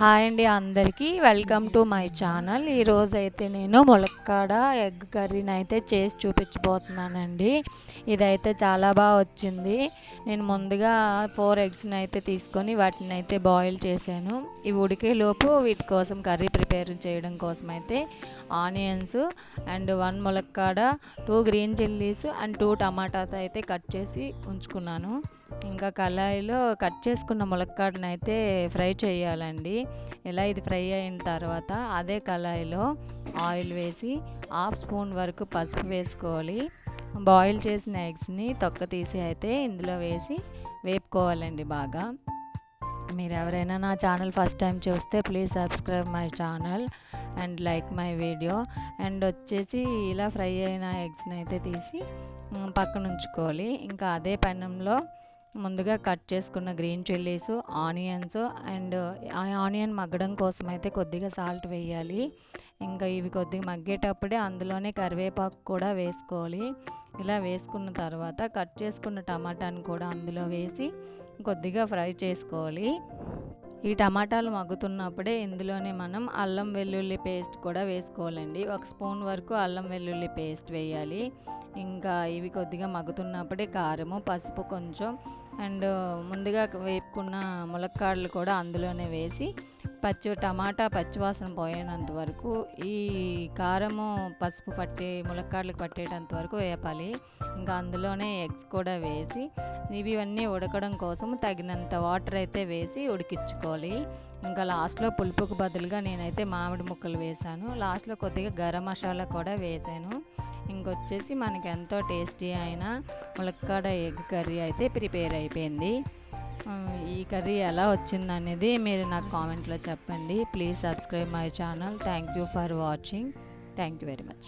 Hi అండి అందరికీ. Welcome to my channel ఈరోజు అయితే నేను ములక్కాడ ఎగ్ కర్రీని అయితే చేసి చూపించబోతున్నానండి. ఇదైతే చాలా బాగా వచ్చింది. నేను ముందుగా ఫోర్ ఎగ్స్ని అయితే తీసుకొని వాటిని అయితే బాయిల్ చేశాను. ఇవి ఉడికేలోపు వీటి కోసం కర్రీ ప్రిపేర్ చేయడం కోసం అయితే ఆనియన్స్ అండ్ వన్ ములక్కాడ two green chillies and two tomatoes అయితే కట్ చేసి ఉంచుకున్నాను. ఇంకా కళాయిలో కట్ చేసుకున్న ములక్కాడని అయితే ఫ్రై చేయాలండి. ఇలా ఇది ఫ్రై అయిన తర్వాత అదే కళాయిలో ఆయిల్ వేసి హాఫ్ స్పూన్ వరకు పసుపు వేసుకోవాలి. బాయిల్ చేసిన ఎగ్స్ని తొక్క తీసి అయితే ఇందులో వేసి వేపుకోవాలండి బాగా. మీరు ఎవరైనా నా ఛానల్ ఫస్ట్ టైం చూస్తే please subscribe my channel and like my video. And వచ్చేసి ఇలా ఫ్రై అయిన ఎగ్స్ని అయితే తీసి పక్కన ఉంచుకోవాలి ఇంకా అదే పెనంలో ముందుగా కట్ చేసుకున్న green chillies onions and onion మగ్గడం కోసం అయితే కొద్దిగా సాల్ట్ వేయాలి. ఇంకా ఇవి కొద్దిగా మగ్గేటప్పుడే అందులోనే కరివేపాకు కూడా వేసుకోవాలి. ఇలా వేసుకున్న తర్వాత కట్ చేసుకున్న టమాటాని కూడా అందులో వేసి కొద్దిగా ఫ్రై చేసుకోవాలి. ఈ టమాటాలు మగ్గుతున్నప్పుడే ఇందులోనే మనం అల్లం వెల్లుల్లి పేస్ట్ కూడా వేసుకోవాలండి. ఒక స్పూన్ వరకు అల్లం వెల్లుల్లి పేస్ట్ వేయాలి. ఇంకా ఇవి కొద్దిగా మగ్గుతున్నప్పుడే కారము పసుపు కొంచెం అండ్ ముందుగా వేపుకున్న ములక్కాడలు కూడా అందులోనే వేసి పచ్చి టమాటా పచ్చివాసన పోయేంత వరకు ఈ కారము పసుపు పట్టే ములక్కాడలకు పట్టేటంత వరకు వేపాలి. ఇంకా అందులోనే ఎగ్స్ కూడా వేసి ఇవి ఇవన్నీ ఉడకడం కోసం తగినంత వాటర్ అయితే వేసి ఉడికించుకోవాలి. ఇంకా లాస్ట్లో పులుపుకు బదులుగా నేనైతే మామిడి ముక్కలు వేసాను. లాస్ట్లో కొద్దిగా గరం మసాలా కూడా వేసాను. ఇంకొచ్చేసి మనకి ఎంతో టేస్టీ అయిన ములక్కాడ ఎగ్ కర్రీ అయితే ప్రిపేర్ అయిపోయింది. ఈ కర్రీ ఎలా వచ్చింది అనేది మీరు నాకు కామెంట్లో చెప్పండి. Please subscribe my channel thank you for watching thank you very much